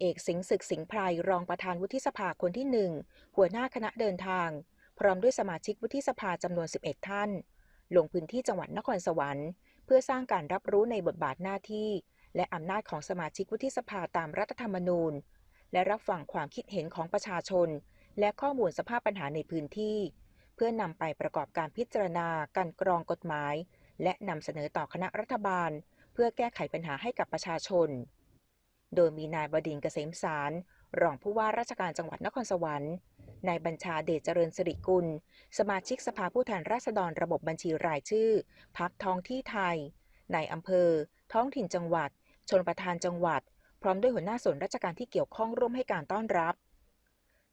เอกสิงห์ศึกสิงห์ไพรรองประธานวุฒิสภาคนที่หนึ่งหัวหน้าคณะเดินทาง พร้อมด้วยสมาชิกวุฒิสภาจำนวน 11 ท่าน ลงพื้นที่จังหวัดนครสวรรค์ เพื่อสร้างการรับรู้ในบทบาทหน้าที่ และอำนาจของสมาชิกวุฒิสภาตามรัฐธรรมนูญ และรับฟังความคิดเห็นของประชาชน และข้อมูลสภาพปัญหาในพื้นที่ เพื่อนำไปประกอบการพิจารณาการกรองกฎหมาย และนำเสนอต่อคณะรัฐบาล เพื่อแก้ไขปัญหาให้กับประชาชน โดยมีนายบดินเกษมสาร รองผู้ว่าราชการจังหวัดนครสวรรค์ นายบัญชาเดชเจริญสิริกุล สมาชิกสภาผู้แทนราษฎรระบบบัญชีรายชื่อ พักท้องที่ไทย นายอำเภอ ท้องถิ่นจังหวัด ชนประธานจังหวัด พร้อมด้วยหัวหน้าส่วนราชการที่เกี่ยวข้องร่วมให้การต้อนรับ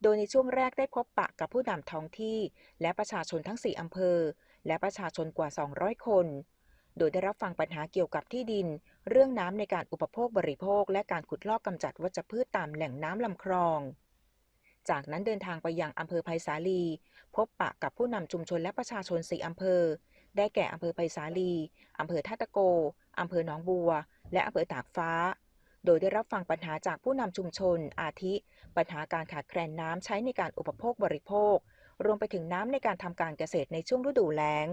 โดยในช่วงแรกได้พบปะกับผู้นำท้องที่ และประชาชนทั้ง 4อำเภอ และประชาชนกว่า 200 คน โดยได้รับฟังปัญหาเกี่ยวกับที่ดิน เรื่องน้ำในการอุปโภคบริโภค และการขุดลอกกำจัดวัชพืชตามแหล่งน้ำลำคลอง จากนั้นเดินทางไปยังอำเภอไผ่สาลี พบปะกับผู้นำชุมชนและประชาชนสี่อำเภอ ได้แก่อำเภอไผ่สาลีอำเภอท่าตะโกอำเภอหนองบัว และอำเภอตากฟ้า โดยได้รับฟังปัญหาจากผู้นำชุมชน อาทิ ปัญหาการขาดแคลนน้ำใช้ในการอุปโภคบริโภค รวมไปถึงน้ำในการทำการเกษตรในช่วงฤดูแล้ง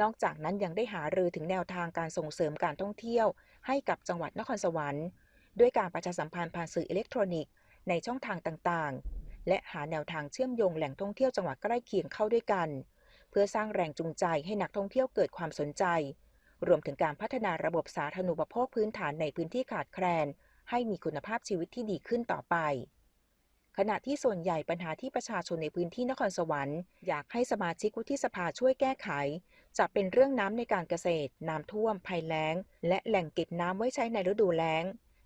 นอกจากนั้นยังได้หารือถึงแนวทางการส่งเสริมการท่องเที่ยว ให้กับจังหวัดนครสวรรค์ ด้วยการประชาสัมพันธ์ผ่านสื่ออิเล็กทรอนิกส์ในช่องทางต่างๆ และหาแนวทางเชื่อมโยงแหล่งท่องเที่ยวจังหวัดใกล้เคียงเข้าด้วยกัน เพื่อสร้างแรงจูงใจให้นักท่องเที่ยวเกิดความสนใจ รวมถึงการพัฒนาระบบสาธารณูปโภคพื้นฐานในพื้นที่ขาดแคลน ให้มีคุณภาพชีวิตที่ดีขึ้นต่อไป ขณะที่ส่วนใหญ่ปัญหาที่ประชาชนในพื้นที่นครสวรรค์อยากให้สมาชิกวุฒิสภาช่วยแก้ไข จะเป็นเรื่องน้ำในการเกษตร น้ำท่วม ภัยแล้ง และแหล่งเก็บน้ำไว้ใช้ในฤดูแล้ง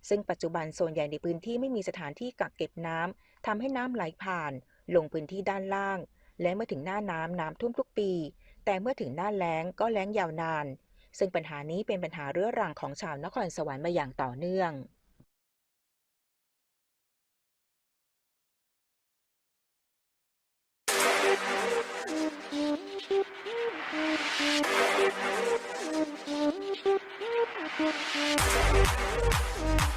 ซึ่งปัจจุบันส่วนใหญ่ในพื้นที่ไม่มีสถานที่กักเก็บน้ำทำให้น้ำไหลผ่าน ลงพื้นที่ด้านล่าง และเมื่อถึงหน้าน้ำน้ำท่วมทุกปี แต่เมื่อถึงหน้าแล้งก็แล้งยาวนาน ซึ่งปัญหานี้เป็นปัญหาเรื้อรังของชาวนครสวรรค์มาอย่างต่อเนื่อง Thank you.